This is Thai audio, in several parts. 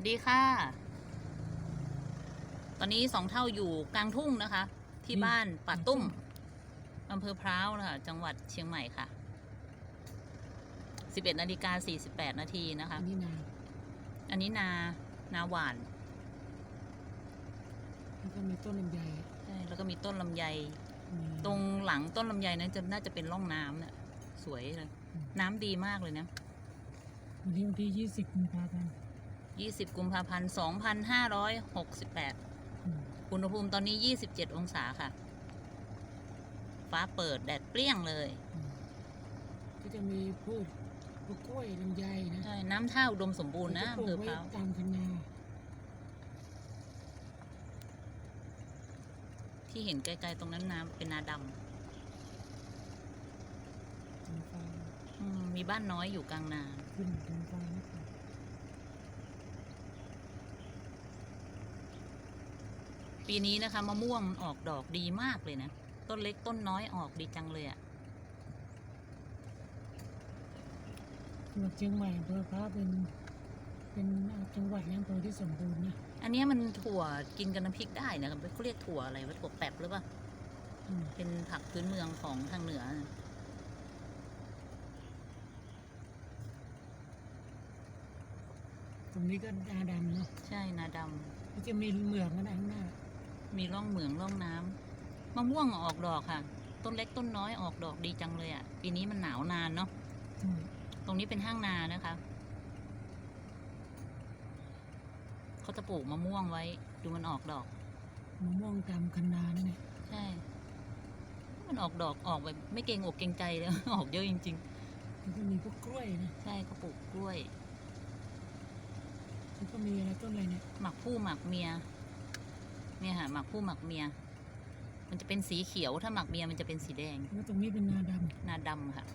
วัสดีค่ะ ตอนนี้สองเท่าอยู่กลางทุ่งนะคะ ที่อืมบ้านป่าตุ้มอำเภอพร้าวนะคะจังหวัดเชียงใหม่ค่ะ 11นาฬิกา48 นาทีนะคะ อันนี้นา อันนี้นา นาหวาน แล้วก็มีต้นลำไยใช่ แล้วก็มีต้นลำไยมีตรงหลังต้นลำไยนั้นจะน่าจะเป็นร่องน้ำเนี่ย สวยเลย น้ำดีมากเลยนะ วันนี้วันที่ยี่สิบกุมภาพันธ์ 20 กุมภาพันธ์ 2568อืมอุณหภูมิตอนนี้ 27 องศาค่ะ ฟ้าเปิดแดดเปรี้ยงเลยอืมก็จะมีพืชพวกกล้วยลำไยนะใช่น้ำท่าอุดมสมบูรณ์นะเขาอำจะปเภลูอกพไว้ร้าวตามคันนาที่เห็นไกลๆตรงนั้นน้ำเป็นนาดตามฟางำอืมมีบ้านน้อยอยู่กลางนาขึ้นตามฟางนะครับ ปีนี้นะคะมะม่วงมันออกดอกดีมากเลยนะ ต้นเล็กต้นน้อยออกดีจังเลยอะ่ะจังหวัดเชียงใหม่อำเภอพระเป็นเป็นจังหวัดและอำเภอที่สมบูรณ์นะอันเนี้ยมันถั่วกินกับน้ำพริกได้นะเขาเรียกถั่วอะไรวะถั่วแปบหรือเปล่าอืมเป็นผักพื้นเมืองของทางเหนือตรงนี้ก็นาดำเนาะใช่นาดำก็จะมีเหมืองกันนะข้างหน้า มีร่องเหมืองร่องน้ำมะม่วงออกดอกค่ะ ต้นเล็กต้นน้อยออกดอกดีจังเลยอะ่ะ ปีนี้มันหนาวนานเนาะอืมตรงนี้เป็นห้างนานะคะเขาจะปลูกมะม่วงไว้ ดูมันออกดอกมะม่วงตามคันนานั่นแหละใช่มันออกดอกออกแบบไม่เกรงอกเกรงใจเลยออกเยอะจริงแล้วก็มีพวกกล้วยนะๆใช่เขาปลูกกล้วยแล้วก็มีอะไรต้นอะไรเนี่ยหมักผู้หมักเมีย เนี่ยค่ะหมักผู้หมักเมีย มันจะเป็นสีเขียวถ้าหมักเมียมันจะเป็นสีแดง แล้วตรงนี้เป็นนาดำนาดำค่ะ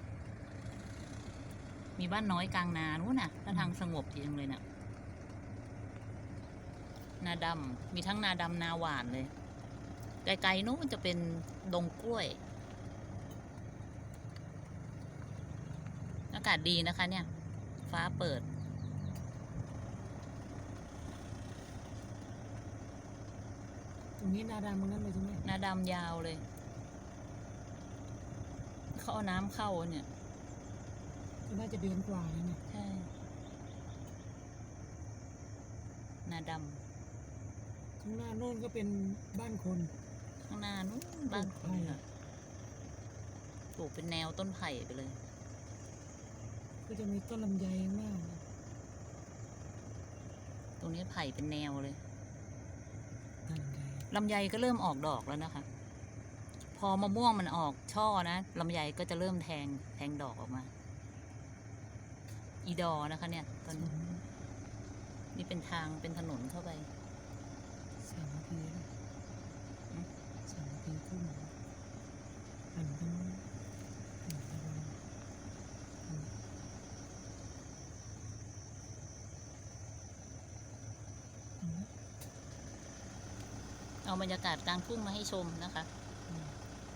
มีบ้านน้อยกลางนานู้นน่ะท่าทางสงบดีจังเลยน่ะ นาดำมีทั้งนาดำนาหวานเลยไกลๆนู้นจะเป็นดงกล้วย อากาศดีนะคะเนี่ย ฟ้าเปิด ตรงนี้นาดำมันนั้นเลยใช่ไหมนาดำยาวเลย เขาเอาน้ำเข้าเนี่ยก็น่าจะเดือนกว่าแล้วเนี่ยใช่นาดข้างหน้าโน่นก็เป็นบ้านคนำข้างหน้านู้นบ้านคนค่ะปลูกเป็นแนวต้นไผ่ไปเลย ก็จะมีต้นลำไยมากนะตรงนี้ไผ่เป็นแนวเลยต้น ลำไยลำไยก็เริ่มออกดอกแล้วนะคะ พอมะม่วงมันออกช่อนะลำไยก็จะเริ่มแทงแทงดอกออกมา อีดอนะคะเนี่ยตอนนี้นี่เป็นทางเป็นถนนเข้าไป สามนาทีแล้ว อืม สามนาทีครึ่งแล้วหันกันหันกันหัน เอาบรรยากาศกลางทุ่งมาให้ชมนะคะอืม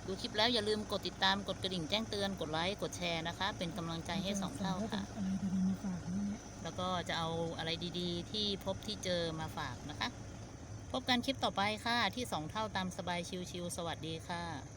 ดูคลิปแล้วอย่าลืมกดติดตามกดกระดิ่งแจ้งเตือนกดไลค์กดแชร์นะคะ เป็นกำลังใจให้สองเท่าค่ะอะไรดีๆมาฝากนี่เนี่ยแล้วก็จะเอาอะไรดีๆ ที่พบที่เจอมาฝากนะคะ พบกันคลิปต่อไปค่ะที่สองเท่าตามสบายชิวๆสวัสดีค่ะ